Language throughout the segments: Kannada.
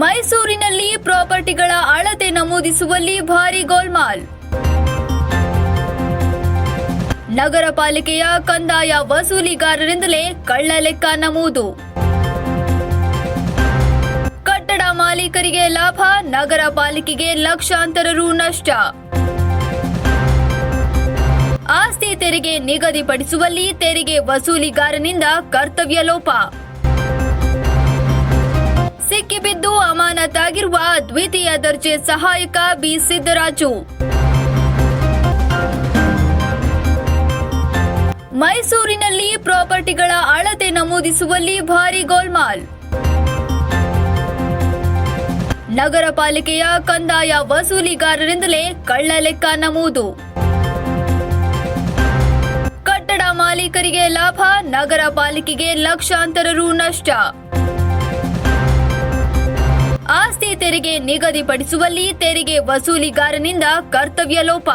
ಮೈಸೂರಿನಲ್ಲಿ ಪ್ರಾಪರ್ಟಿಗಳ ಅಳತೆ ನಮೂದಿಸುವಲ್ಲಿ ಭಾರಿ ಗೋಲ್ಮಾಲ್. ನಗರ ಪಾಲಿಕೆಯ ಕಂದಾಯ ವಸೂಲಿಗಾರರಿಂದಲೇ ಕಳ್ಳ ಲೆಕ್ಕ ನಮೂದು. ಕಟ್ಟಡ ಮಾಲೀಕರಿಗೆ ಲಾಭ, ನಗರ ಪಾಲಿಕೆಗೆ ಲಕ್ಷಾಂತರ ರು ನಷ್ಟ. ಆಸ್ತಿ ತೆರಿಗೆ ನಿಗದಿಪಡಿಸುವಲ್ಲಿ ತೆರಿಗೆ ವಸೂಲಿಗಾರನಿಂದ ಕರ್ತವ್ಯ ಲೋಪ. ಸಿಕ್ಕಿಬಿದ್ದು ಅಮಾನತಾಗಿರುವ ದ್ವಿತೀಯ ದರ್ಜೆ ಸಹಾಯಕ ಬಿ ಸಿದ್ದರಾಜು. ಮೈಸೂರಿನಲ್ಲಿ ಪ್ರಾಪರ್ಟಿಗಳ ಅಳತೆ ನಮೂದಿಸುವಲ್ಲಿ ಭಾರಿ ಗೋಲ್ಮಾಲ್. ನಗರ ಪಾಲಿಕೆಯ ಕಂದಾಯ ವಸೂಲಿಗಾರರಿಂದಲೇ ಕಳ್ಳ ಲೆಕ್ಕ ನಮೂದು. ಕಟ್ಟಡ ಮಾಲೀಕರಿಗೆ ಲಾಭ, ನಗರ ಪಾಲಿಕೆಗೆ ಲಕ್ಷಾಂತರ ರು ನಷ್ಟ. ಆಸ್ತಿ ತೆರಿಗೆ ನಿಗದಿಪಡಿಸುವಲ್ಲಿ ತೆರಿಗೆ ವಸೂಲಿಗಾರನಿಂದ ಕರ್ತವ್ಯ ಲೋಪ.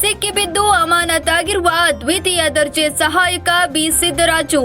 ಸಿಕ್ಕಿಬಿದ್ದು ಅಮಾನತಾಗಿರುವ ದ್ವಿತೀಯ ದರ್ಜೆ ಸಹಾಯಕ ಬಿ ಸಿದ್ದರಾಜು.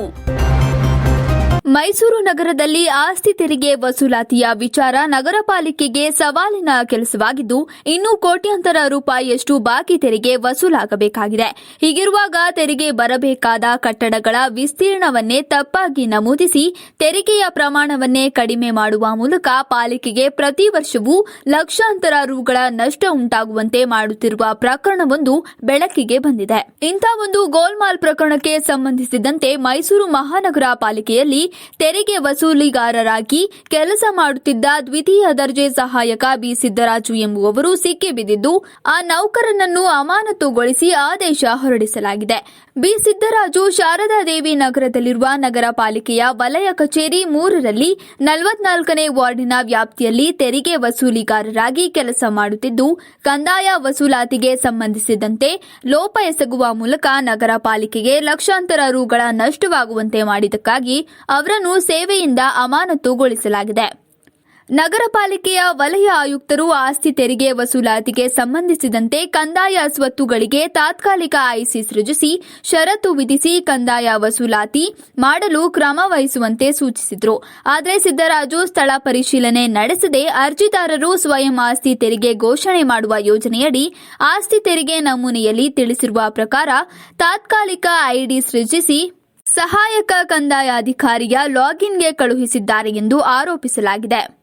ಮೈಸೂರು ನಗರದಲ್ಲಿ ಆಸ್ತಿ ತೆರಿಗೆ ವಸೂಲಾತಿಯ ವಿಚಾರ ನಗರ ಪಾಲಿಕೆಗೆ ಸವಾಲಿನ ಕೆಲಸವಾಗಿದ್ದು, ಇನ್ನೂ ಕೋಟ್ಯಾಂತರ ರೂಪಾಯಿಯಷ್ಟು ಬಾಕಿ ತೆರಿಗೆ ವಸೂಲಾಗಬೇಕಾಗಿದೆ. ಹೀಗಿರುವಾಗ ತೆರಿಗೆ ಬರಬೇಕಾದ ಕಟ್ಟಡಗಳ ವಿಸ್ತೀರ್ಣವನ್ನೇ ತಪ್ಪಾಗಿ ನಮೂದಿಸಿ, ತೆರಿಗೆಯ ಪ್ರಮಾಣವನ್ನೇ ಕಡಿಮೆ ಮಾಡುವ ಮೂಲಕ ಪಾಲಿಕೆಗೆ ಪ್ರತಿ ವರ್ಷವೂ ಲಕ್ಷಾಂತರ ರೂಗಳ ನಷ್ಟ ಉಂಟಾಗುವಂತೆ ಮಾಡುತ್ತಿರುವ ಪ್ರಕರಣವೊಂದು ಬೆಳಕಿಗೆ ಬಂದಿದೆ. ಇಂಥ ಒಂದು ಗೋಲ್ಮಾಲ್ ಪ್ರಕರಣಕ್ಕೆ ಸಂಬಂಧಿಸಿದಂತೆ ಮೈಸೂರು ಮಹಾನಗರ ಪಾಲಿಕೆಯಲ್ಲಿ ತೆರಿಗೆ ವಸೂಲಿಗಾರರಾಗಿ ಕೆಲಸ ಮಾಡುತ್ತಿದ್ದ ದ್ವಿತೀಯ ದರ್ಜೆ ಸಹಾಯಕ ಬಿ ಸಿದ್ದರಾಜು ಎಂಬುವವರು ಸಿಕ್ಕಿಬಿದ್ದಿದ್ದು ಆ ನೌಕರನನ್ನು ಅಮಾನತುಗೊಳಿಸಿ ಆದೇಶ ಹೊರಡಿಸಲಾಗಿದೆ. ಬಿ ಸಿದ್ದರಾಜು ಶಾರದಾದೇವಿ ನಗರದಲ್ಲಿರುವ ನಗರ ಪಾಲಿಕೆಯ ವಲಯ ಕಚೇರಿ ಮೂರರಲ್ಲಿ ನಲವತ್ನಾಲ್ಕನೇ ವಾರ್ಡಿನ ವ್ಯಾಪ್ತಿಯಲ್ಲಿ ತೆರಿಗೆ ವಸೂಲಿಗಾರರಾಗಿ ಕೆಲಸ ಮಾಡುತ್ತಿದ್ದು, ಕಂದಾಯ ವಸೂಲಾತಿಗೆ ಸಂಬಂಧಿಸಿದಂತೆ ಲೋಪ ಎಸಗುವ ಮೂಲಕ ನಗರ ಪಾಲಿಕೆಗೆ ಲಕ್ಷಾಂತರ ರುಗಳ ನಷ್ಟವಾಗುವಂತೆ ಮಾಡಿದ್ದಕ್ಕಾಗಿ ಅವರನ್ನು ಸೇವೆಯಿಂದ ಅಮಾನತುಗೊಳಿಸಲಾಗಿದೆ. ನಗರ ಪಾಲಿಕೆಯ ವಲಯ ಆಯುಕ್ತರು ಆಸ್ತಿ ತೆರಿಗೆ ವಸೂಲಾತಿಗೆ ಸಂಬಂಧಿಸಿದಂತೆ ಕಂದಾಯ ಸ್ವತ್ತುಗಳಿಗೆ ತಾತ್ಕಾಲಿಕ ಐಸಿ ಸೃಜಿಸಿ, ಷರತ್ತು ವಿಧಿಸಿ ಕಂದಾಯ ವಸೂಲಾತಿ ಮಾಡಲು ಕ್ರಮ ವಹಿಸುವಂತೆ ಸೂಚಿಸಿದರು. ಆದರೆ ಸಿದ್ದರಾಜು ಸ್ಥಳ ಪರಿಶೀಲನೆ ನಡೆಸದೆ ಅರ್ಜಿದಾರರು ಸ್ವಯಂ ಆಸ್ತಿ ತೆರಿಗೆ ಘೋಷಣೆ ಮಾಡುವ ಯೋಜನೆಯಡಿ ಆಸ್ತಿ ತೆರಿಗೆ ನಮೂನೆಯಲ್ಲಿ ತಿಳಿಸಿರುವ ಪ್ರಕಾರ ತಾತ್ಕಾಲಿಕ ಐಡಿ ಸೃಜಿಸಿ ಸಹಾಯಕ ಕಂದಾಯಾಧಿಕಾರಿಯ ಲಾಗಿನ್ಗೆ ಕಳುಹಿಸಿದ್ದಾರೆ ಎಂದು ಆರೋಪಿಸಲಾಗಿದೆ.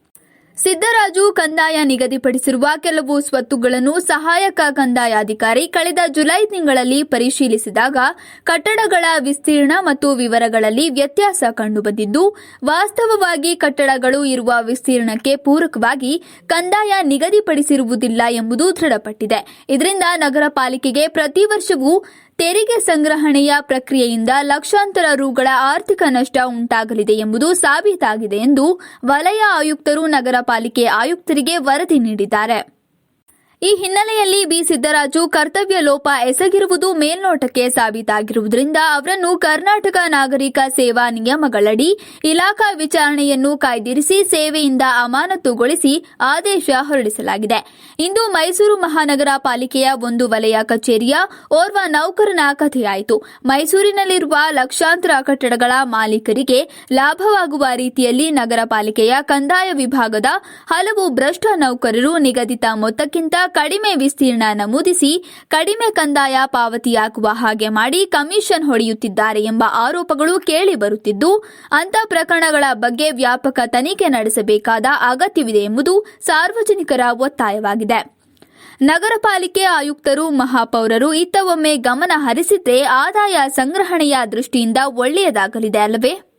ಸಿದ್ದರಾಜು ಕಂದಾಯ ನಿಗದಿಪಡಿಸಿರುವ ಕೆಲವು ಸ್ವತ್ತುಗಳನ್ನು ಸಹಾಯಕ ಕಂದಾಯಾಧಿಕಾರಿ ಕಳೆದ ಜುಲೈ ತಿಂಗಳಲ್ಲಿ ಪರಿಶೀಲಿಸಿದಾಗ ಕಟ್ಟಡಗಳ ವಿಸ್ತೀರ್ಣ ಮತ್ತು ವಿವರಗಳಲ್ಲಿ ವ್ಯತ್ಯಾಸ ಕಂಡುಬಂದಿದ್ದು, ವಾಸ್ತವವಾಗಿ ಕಟ್ಟಡಗಳು ಇರುವ ವಿಸ್ತೀರ್ಣಕ್ಕೆ ಪೂರಕವಾಗಿ ಕಂದಾಯ ನಿಗದಿಪಡಿಸಿರುವುದಿಲ್ಲ ಎಂಬುದು ದೃಢಪಟ್ಟಿದೆ. ಇದರಿಂದ ನಗರ ಪಾಲಿಕೆಗೆ ಪ್ರತಿ ವರ್ಷವೂ ತೆರಿಗೆ ಸಂಗ್ರಹಣೆಯ ಪ್ರಕ್ರಿಯೆಯಿಂದ ಲಕ್ಷಾಂತರ ರುಗಳ ಆರ್ಥಿಕ ನಷ್ಟ ಉಂಟಾಗಲಿದೆ ಎಂಬುದು ಸಾಬೀತಾಗಿದೆ ಎಂದು ವಲಯ ಆಯುಕ್ತರು ನಗರ ಪಾಲಿಕೆ ಆಯುಕ್ತರಿಗೆ ವರದಿ ನೀಡಿದ್ದಾರೆ. ಈ ಹಿನ್ನೆಲೆಯಲ್ಲಿ ಬಿ. ಸಿದ್ದರಾಜು ಕರ್ತವ್ಯ ಲೋಪ ಎಸಗಿರುವುದು ಮೇಲ್ನೋಟಕ್ಕೆ ಸಾಬೀತಾಗಿರುವುದರಿಂದ ಅವರನ್ನು ಕರ್ನಾಟಕ ನಾಗರಿಕ ಸೇವಾ ನಿಯಮಗಳಡಿ ಇಲಾಖಾ ವಿಚಾರಣೆಯನ್ನು ಕಾಯ್ದಿರಿಸಿ ಸೇವೆಯಿಂದ ಅಮಾನತುಗೊಳಿಸಿ ಆದೇಶ ಹೊರಡಿಸಲಾಗಿದೆ. ಇಂದು ಮೈಸೂರು ಮಹಾನಗರ ಪಾಲಿಕೆಯ ಒಂದು ವಲಯ ಕಚೇರಿಯ ಓರ್ವ ನೌಕರನ ಕಥೆಯಾಯಿತು. ಮೈಸೂರಿನಲ್ಲಿರುವ ಲಕ್ಷಾಂತರ ಕಟ್ಟಡಗಳ ಮಾಲೀಕರಿಗೆ ಲಾಭವಾಗುವ ರೀತಿಯಲ್ಲಿ ನಗರ ಪಾಲಿಕೆಯ ಕಂದಾಯ ವಿಭಾಗದ ಹಲವು ಭ್ರಷ್ಟ ನೌಕರರು ನಿಗದಿತ ಮೊತ್ತಕ್ಕಿಂತ ಕಡಿಮೆ ವಿಸ್ತೀರ್ಣ ನಮೂದಿಸಿ ಕಡಿಮೆ ಕಂದಾಯ ಪಾವತಿಯಾಗುವ ಹಾಗೆ ಮಾಡಿ ಕಮಿಷನ್ ಹೊಡೆಯುತ್ತಿದ್ದಾರೆ ಎಂಬ ಆರೋಪಗಳು ಕೇಳಿ ಬರುತ್ತಿದ್ದು ಅಂತ ಪ್ರಕರಣಗಳ ಬಗ್ಗೆ ವ್ಯಾಪಕ ತನಿಖೆ ನಡೆಸಬೇಕಾದ ಅಗತ್ಯವಿದೆ ಎಂಬುದು ಸಾರ್ವಜನಿಕರ ಒತ್ತಾಯವಾಗಿದೆ. ನಗರ ಪಾಲಿಕೆ ಆಯುಕ್ತರು, ಮಹಾಪೌರರು ಇತ್ತ ಒಮ್ಮೆ ಗಮನ ಹರಿಸಿದ್ರೆ ಆದಾಯ ಸಂಗ್ರಹಣೆಯ ದೃಷ್ಟಿಯಿಂದ ಒಳ್ಳೆಯದಾಗಲಿದೆ ಅಲ್ಲವೇ?